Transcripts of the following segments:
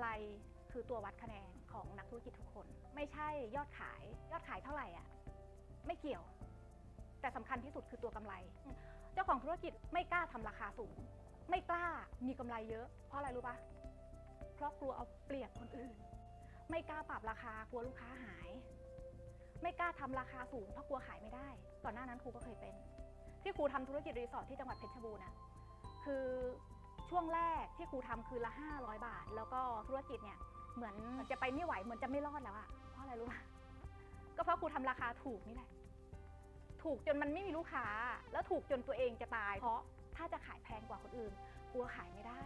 ไรคือตัววัดคะแนนของนักธุรกิจทุกคน ไม่ใช่ยอดขาย ยอดขายเท่าไหร่อะไม่เกี่ยว แต่สำคัญที่สุดคือตัวกำไร เจ้าของธุรกิจไม่กล้าทำราคาสูง ไม่กล้ามีกำไรเยอะ เพราะอะไรรู้ปะเพราะกลัวเอาเปรียบคนอื่น ไม่กล้าปรับราคากลัวลูกค้าหาย ไม่กล้าทำราคาสูงเพราะกลัวขายไม่ได้ ก่อนหน้านั้นครูก็เคยเป็น ที่ครูทำธุรกิจรีสอร์ทที่จังหวัดเพชรบูรณ์นะคือ ช่วงแรกที่ครูทำคือละ 500 บาท แล้วก็ธุรกิจเนี่ยเหมือนมือนจะไปไม่ไหวเหมือนจะไม่รอดแล้วอะเพราะอะไรรู้ปะก็เพราะครูทำราคาถูกนี่แหละ ถูกจนมันไม่มีลูกค้า แล้วถูกจนตัวเองจะตาย เพราะถ้าจะขายแพงกว่าคนอื่นกลัวขายไม่ได้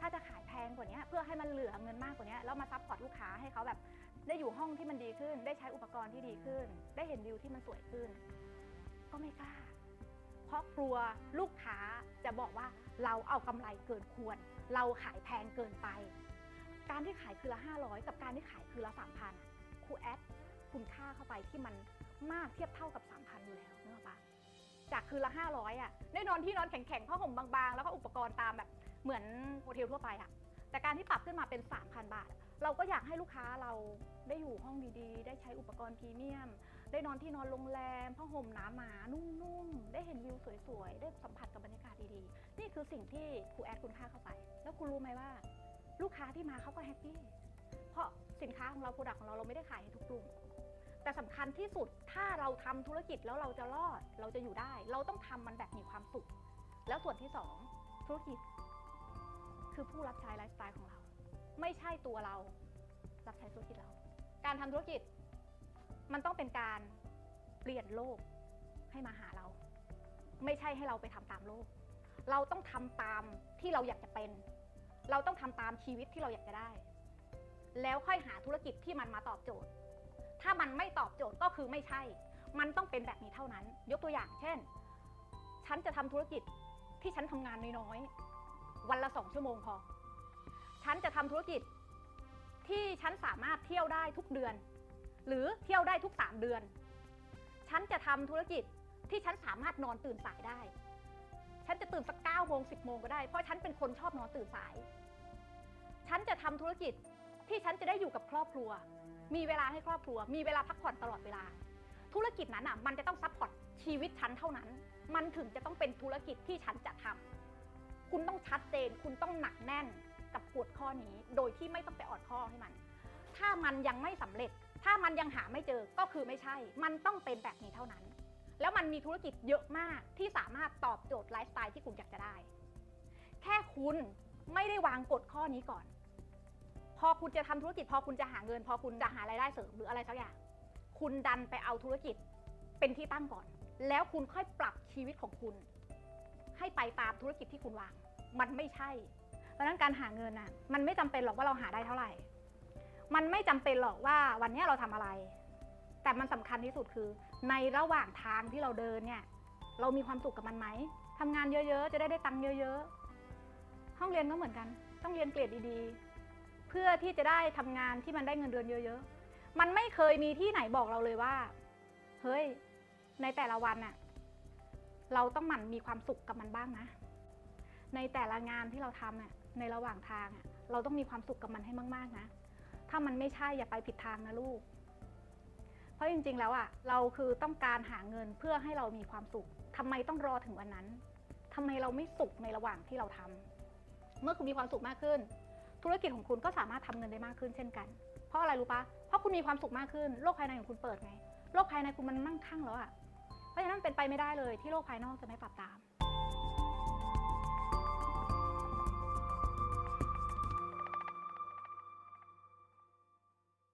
ถ้าจะขายแพงกว่านี้เพื่อให้มันเหลือเงินมากกว่านี้แล้วมาซัพพอร์ตลูกค้าให้เขาแบบได้อยู่ห้องที่มันดีขึ้น ได้ใช้อุปกรณ์ที่ดีขึ้น ได้เห็นวิวที่มันสวยขึ้น เพราะกลัวลูกค้าจะบอกว่าเราเอากำไรเกินควร เราขายแพงเกินไป การที่ขายคือละ 500 กับการที่ขายคือละ3,000ครูแอดคุณค่าเข้าไปที่มันมากเทียบเท่ากับ3,000อยู่แล้วนึกออกปะจากคือละ 500อะได้นอนที่นอนแข็งๆผ้าห่มบางๆ แล้วก็อุปกรณ์ตามแบบเหมือนโฮเทลทั่วไปอะแต่การที่ปรับขึ้นมาเป็น 3,000 บาท เราก็อยากให้ลูกค้าเราได้อยู่ห้องดีๆ ได้ใช้อุปกรณ์พรีเมียม ได้นอนที่นอนโรงแรมผ้าห่มหนาหมานุ่มๆ ได้เห็นวิวสวยๆ ได้สัมผัสกับบรรยากาศดีๆ นี่คือสิ่งที่ครูแอดคุณค่าเข้าไป แล้วคุณรู้ไหมว่า ลูกค้าที่มาเขาก็แฮปปี้ เพราะสินค้าของเราโปรดักต์ของเราเราไม่ได้ขายให้ทุกกลุ่ม แต่สำคัญที่สุดถ้าเราทำธุรกิจแล้วเราจะรอด เราจะอยู่ได้ เราต้องทำมันแบบมีความสุข แล้วส่วนที่สองธุรกิจ คือผู้รับใช้ไลฟ์สไตล์ของเรา ไม่ใช่ตัวเรา รับใช้ธุรกิจเรา การทำธุรกิจ มันต้องเป็นการเปลี่ยนโลกให้มาหาเรา ไม่ใช่ให้เราไปทำตามโลก เราต้องทำตามที่เราอยากจะเป็น เราต้องทำตามชีวิตที่เราอยากจะได้ แล้วค่อยหาธุรกิจที่มันมาตอบโจทย์ ถ้ามันไม่ตอบโจทย์ก็คือไม่ใช่ มันต้องเป็นแบบนี้เท่านั้น ยกตัวอย่าง เช่น ฉันจะทำธุรกิจที่ฉันทำงานน้อยๆ วันละสองชั่วโมงพอ ฉันจะทำธุรกิจที่ฉันสามารถเที่ยวได้ทุกเดือน หรือเที่ยวได้ทุก 3 เดือน ฉันจะทำธุรกิจที่ฉันสามารถนอนตื่นสายได้ ฉันจะตื่นสักเก้าโมงสิบโมงก็ได้ เพราะฉันเป็นคนชอบนอนตื่นสาย ฉันจะทำธุรกิจที่ฉันจะได้อยู่กับครอบครัว มีเวลาให้ครอบครัว มีเวลาพักผ่อนตลอดเวลา ธุรกิจนั้นอะ มันจะต้องซัพพอร์ตชีวิตฉันเท่านั้น มันถึงจะต้องเป็นธุรกิจที่ฉันจะทำคุณต้องชัดเจน คุณต้องหนักแน่นกับกฎข้อนี้ โดยที่ไม่ต้องไปออดข้อให้มัน ถ้ามันยังไม่สำเร็จ ถ้ามันยังหาไม่เจอก็คือไม่ใช่ มันต้องเป็นแบบนี้เท่านั้น แล้วมันมีธุรกิจเยอะมากที่สามารถตอบโจทย์ไลฟ์สไตล์ที่คุณอยากจะได้ แค่คุณไม่ได้วางกฎข้อนี้ก่อน พอคุณจะทำธุรกิจ พอคุณจะหาเงิน พอคุณจะหารายได้เสริมหรืออะไรสักอย่าง คุณดันไปเอาธุรกิจเป็นที่ตั้งก่อน แล้วคุณค่อยปรับชีวิตของคุณ ให้ไปตามธุรกิจที่คุณวาง มันไม่ใช่ เพราะนั้นการหาเงินน่ะ มันไม่จำเป็นหรอกว่าเราหาได้เท่าไหร่ มันไม่จำเป็นหรอกว่าวันนี้เราทำอะไร แต่มันสำคัญที่สุดคือ ในระหว่างทางที่เราเดินเนี่ย เรามีความสุขกับมันไหมทำงานเยอะๆ จะได้ได้ตังค์เยอะๆ ห้องเรียนก็เหมือนกัน ต้องเรียนเกรดดีๆ เพื่อที่จะได้ทำงานที่มันได้เงินเดือนเยอะๆ มันไม่เคยมีที่ไหนบอกเราเลยว่า เฮ้ย ในแต่ละวันน่ะเราต้องหมั่นมีความสุขกับมันบ้างนะ ในแต่ละงานที่เราทำอะในระหว่างทางอะเราต้องมีความสุขกับมันให้มากๆนะ ถ้ามันไม่ใช่อย่าไปผิดทางนะลูก เพราะจริงๆแล้วอะเราคือต้องการหาเงินเพื่อให้เรามีความสุขทำไมต้องรอถึงวันนั้นทำไมเราไม่สุขในระหว่างที่เราทำเมื่อคุณมีความสุขมากขึ้น ธุรกิจของคุณก็สามารถทำเงินได้มากขึ้นเช่นกัน เพราะอะไรรู้ปะเพราะคุณมีความสุขมากขึ้น โลกภายในของคุณเปิดไง โลกภายในคุณมันมั่งคั่งแล้วอะเพราะฉะนั้นเป็นไปไม่ได้เลยที่โลกภายนอกจะไม่ปรับตาม